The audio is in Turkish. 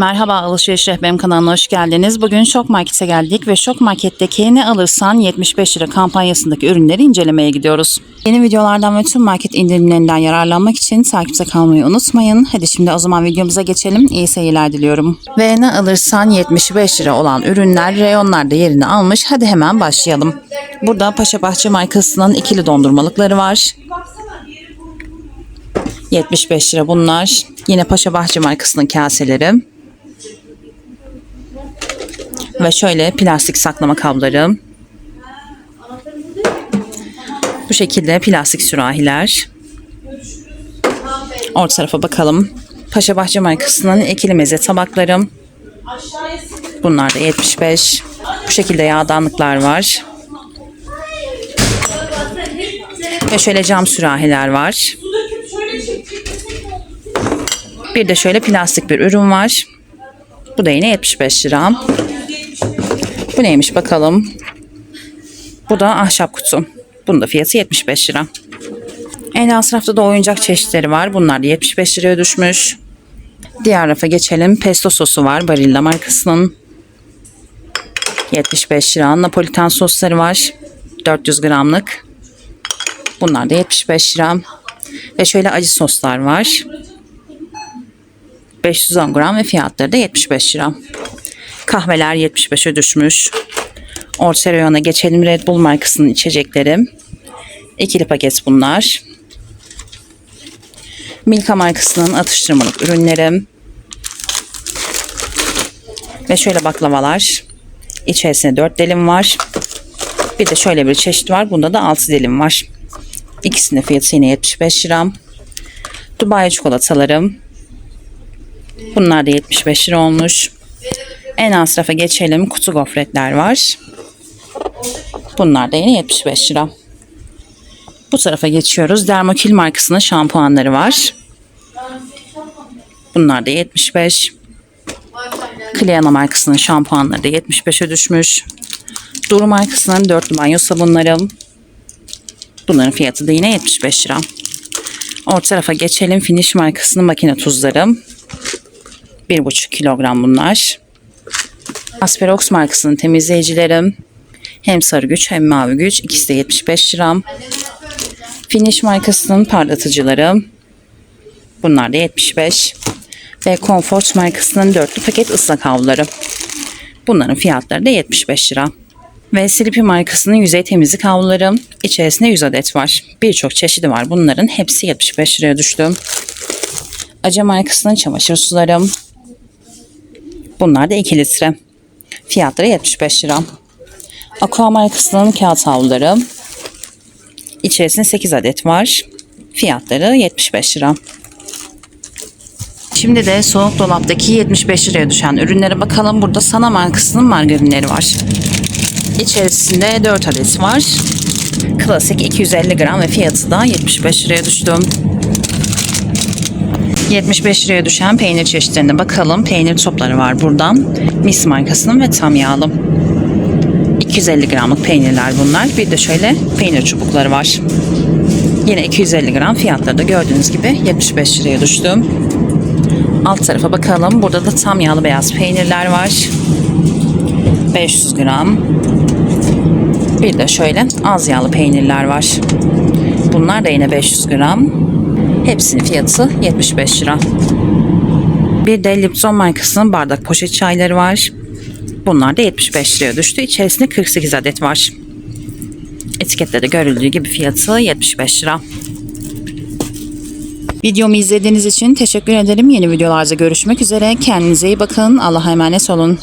Merhaba Alışveriş Rehberim kanalına hoş geldiniz. Bugün Şok Market'e geldik ve Şok Market'teki ne alırsan 75 lira kampanyasındaki ürünleri incelemeye gidiyoruz. Yeni videolardan ve tüm market indirimlerinden yararlanmak için takipte kalmayı unutmayın. Hadi şimdi o zaman videomuza geçelim. İyi seyirler diliyorum. Ve ne alırsan 75 lira olan ürünler reyonlarda yerini almış. Hadi hemen başlayalım. Burada Paşa Bahçe markasının ikili dondurmalıkları var. 75 lira bunlar. Yine Paşa Bahçe markasının kaseleri. Ve şöyle plastik saklama kabları. Bu şekilde plastik sürahiler. Orta tarafa bakalım. Paşa Bahçe markasının ikili meze tabakları. Bunlar da 75. Bu şekilde yağdanlıklar var. Ve şöyle cam sürahiler var. Bir de şöyle plastik bir ürün var. Bu da yine 75 lira. Bu neymiş bakalım. Bu da ahşap kutu. Bunun da fiyatı 75 lira. En alt rafta da oyuncak çeşitleri var. Bunlar da 75 liraya düşmüş. Diğer rafa geçelim. Pesto sosu var. Barilla markasının. 75 lira. Napolitan sosları var. 400 gramlık. Bunlar da 75 lira. Ve şöyle acı soslar var. 510 gram ve fiyatları da 75 lira. Kahveler 75'e düşmüş. Orta geçelim. Red Bull markasının içecekleri. İkili paket bunlar. Milka markasının atıştırmalık ürünleri. Ve şöyle baklavalar. İçerisinde 4 dilim var. Bir de şöyle bir çeşit var. Bunda da 6 dilim var. İkisinin fiyatı yine 75 lira. Dubai çikolatalarım. Bunlar da 75 lira olmuş. En alt rafa geçelim. Kutu gofretler var. Bunlar da yine 75 lira. Bu tarafa geçiyoruz. Dermokil markasının şampuanları var. Bunlar da 75. Cliana markasının şampuanları da 75'e düşmüş. Duru markasının dörtlü banyo sabunları. Bunların fiyatı da yine 75 lira. Orta tarafa geçelim. Finish markasının makine tuzları. 1,5 kilogram bunlar. Asperox markasının temizleyicileri. Hem sarı güç hem mavi güç. İkisi de 75 lira. Finish markasının parlatıcıları. Bunlar da 75. Ve Comfort markasının dörtlü paket ıslak havluları. Bunların fiyatları da 75 lira. Ve Sleepy markasının yüzey temizlik havluları. İçerisinde 100 adet var. Birçok çeşidi var. Bunların hepsi 75 liraya düştü. Aca markasının çamaşır suları. Bunlar da 2 litre. Fiyatları 75 lira. Aqua markasının kağıt havluları. İçerisinde 8 adet var. Fiyatları 75 lira. Şimdi de soğuk dolaptaki 75 liraya düşen ürünlere bakalım. Burada Sana markasının margarinleri var. İçerisinde 4 adet var. Klasik 250 gram ve fiyatı da 75 liraya düştü. 75 liraya düşen peynir çeşitlerine bakalım. Peynir topları var buradan. Mis markasının ve tam yağlı. 250 gramlık peynirler bunlar. Bir de şöyle peynir çubukları var. Yine 250 gram fiyatları da gördüğünüz gibi 75 liraya düştü. Alt tarafa bakalım. Burada da tam yağlı beyaz peynirler var. 500 gram. Bir de şöyle az yağlı peynirler var. Bunlar da yine 500 gram. Hepsinin fiyatı 75 lira. Bir de Lipton markasının bardak poşet çayları var. Bunlar da 75 liraya düştü. İçerisinde 48 adet var. Etikette de görüldüğü gibi fiyatı 75 lira. Videomu izlediğiniz için teşekkür ederim. Yeni videolarda görüşmek üzere. Kendinize iyi bakın. Allah'a emanet olun.